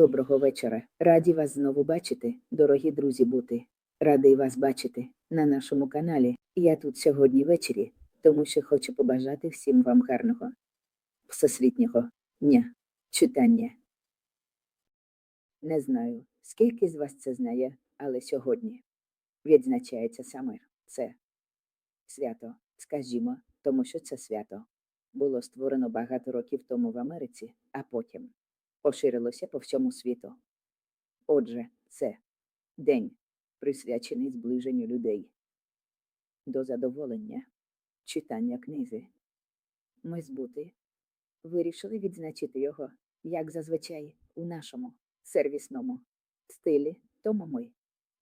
Доброго вечора. Раді вас знову бачити, дорогі друзі бути. Радий вас бачити на нашому каналі. Я тут сьогодні ввечері, тому що хочу побажати всім вам гарного всесвітнього дня читання. Не знаю, скільки з вас це знає, але сьогодні відзначається саме це свято, скажімо, тому що це свято було створено багато років тому в Америці, а потім поширилося по всьому світу. Отже, це день, присвячений зближенню людей до задоволення читання книзи. Ми з Бути вирішили відзначити його, як зазвичай, у нашому сервісному стилі, тому ми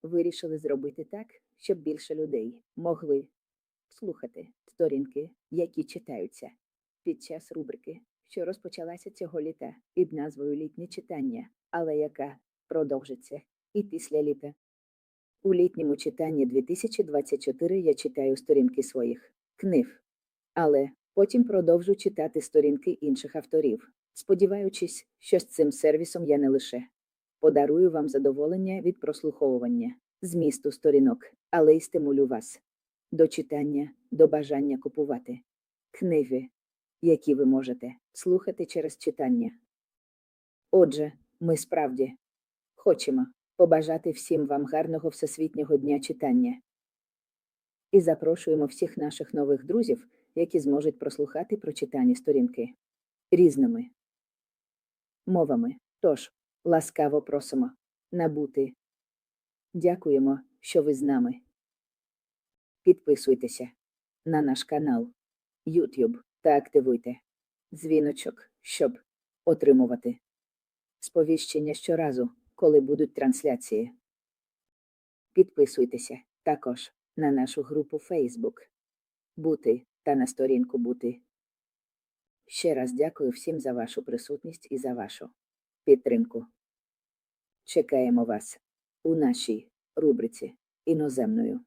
вирішили зробити так, щоб більше людей могли слухати сторінки, які читаються під час рубрики, що розпочалася цього літа під назвою Літнє читання, але яка продовжиться і після літа. У літньому читанні 2024 я читаю сторінки своїх книг, але потім продовжу читати сторінки інших авторів, сподіваючись, що з цим сервісом я не лише подарую вам задоволення від прослуховування змісту сторінок, але й стимулю вас до читання, до бажання купувати книги, які ви можете слухати через читання. Отже, ми справді хочемо побажати всім вам гарного всесвітнього дня читання і запрошуємо всіх наших нових друзів, які зможуть прослухати прочитані сторінки різними мовами. Тож, ласкаво просимо набути. Дякуємо, що ви з нами. Підписуйтеся на наш канал YouTube та активуйте дзвіночок, щоб отримувати сповіщення щоразу, коли будуть трансляції. Підписуйтеся також на нашу групу Facebook Бути та на сторінку Бути. Ще раз дякую всім за вашу присутність і за вашу підтримку. Чекаємо вас у нашій рубриці іноземною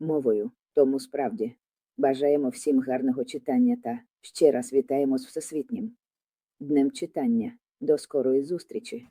мовою. Тому справді бажаємо всім гарного читання та ще раз вітаємо з Всесвітнім днем читання. До скорої зустрічі!